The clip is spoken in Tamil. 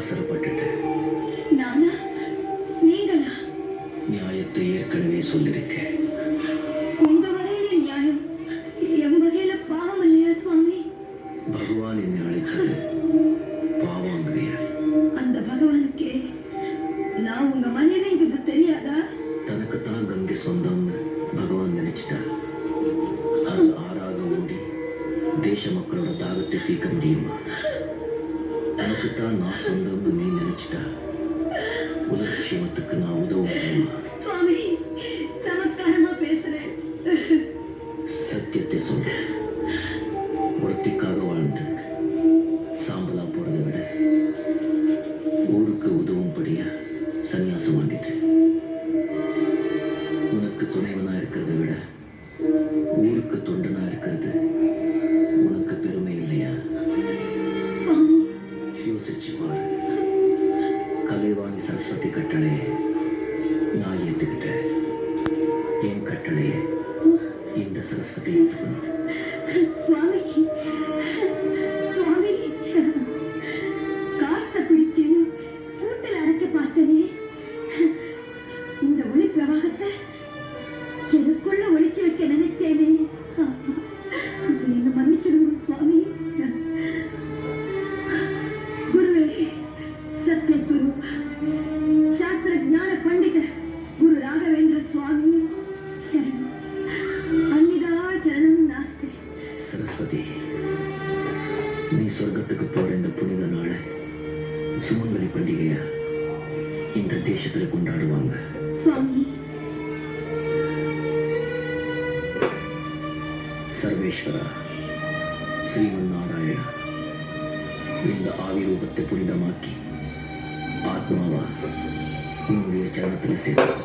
அவசரப்பட்டுட்டேன். நியாயத்தை ஏற்கனவே சொல்லியிருக்கேன் உங்க வகையில நியாயம் என் வகையில பாவம் இல்லையா சுவாமி? பகவான் என்னை அழைச்சது பாவங்கிறிய அந்த பகவானுக்கே நான் உங்க மனைவிங்கிறது தெரியாதா? தனக்குத்தான் கங்கை சொந்தம்னு பகவான் நினைச்சிட்டார். ஆறாக ஓடி தேச மக்களோட தாகத்தை தீர்க்க முடியுமா? தனக்குத்தான் நான் சொந்தம்னு நீ நினைச்சிட்டா. உலக நான் உதவ முடியுமா சுவாமி சமத்காரமா பேசுறேன். சத்தியத்தை சொல்ற ஒருத்திக்காக வாழ்ந்து சாம்பலா போறதை விட ஊருக்கு உதவும்படியா சன்னியாசம் வாங்கிட்டேன். உனக்கு துணைவனா சரஸ்வதி கட்டளையை நான் ஏற்றுக்கிட்டேன் என் கட்டளையை இந்த சரஸ்வதி ஏற்றுக்கணும் சுவாமி சுவாமி காத்த பிடிச்சு கூட்டில் அடைக்க பார்த்தனே. இந்த ஒளி பிரவாகத்தை எனக்குள்ள ஒளிச்சு வைக்க நினைச்சேனே? சரஸ்வதி நீ சொர்க்கத்துக்கு போற இந்த புனித நாளை சுமங்கலி பண்டிகையா இந்த தேசத்துல கொண்டாடுவாங்க சுவாமி சர்வேஸ்வரா ஸ்ரீமன் நாராயணா இந்த ஆவி ரூபத்தை புனிதமாக்கி ஆத்மாவா உன்னுடைய சரணத்தில் சேர்த்து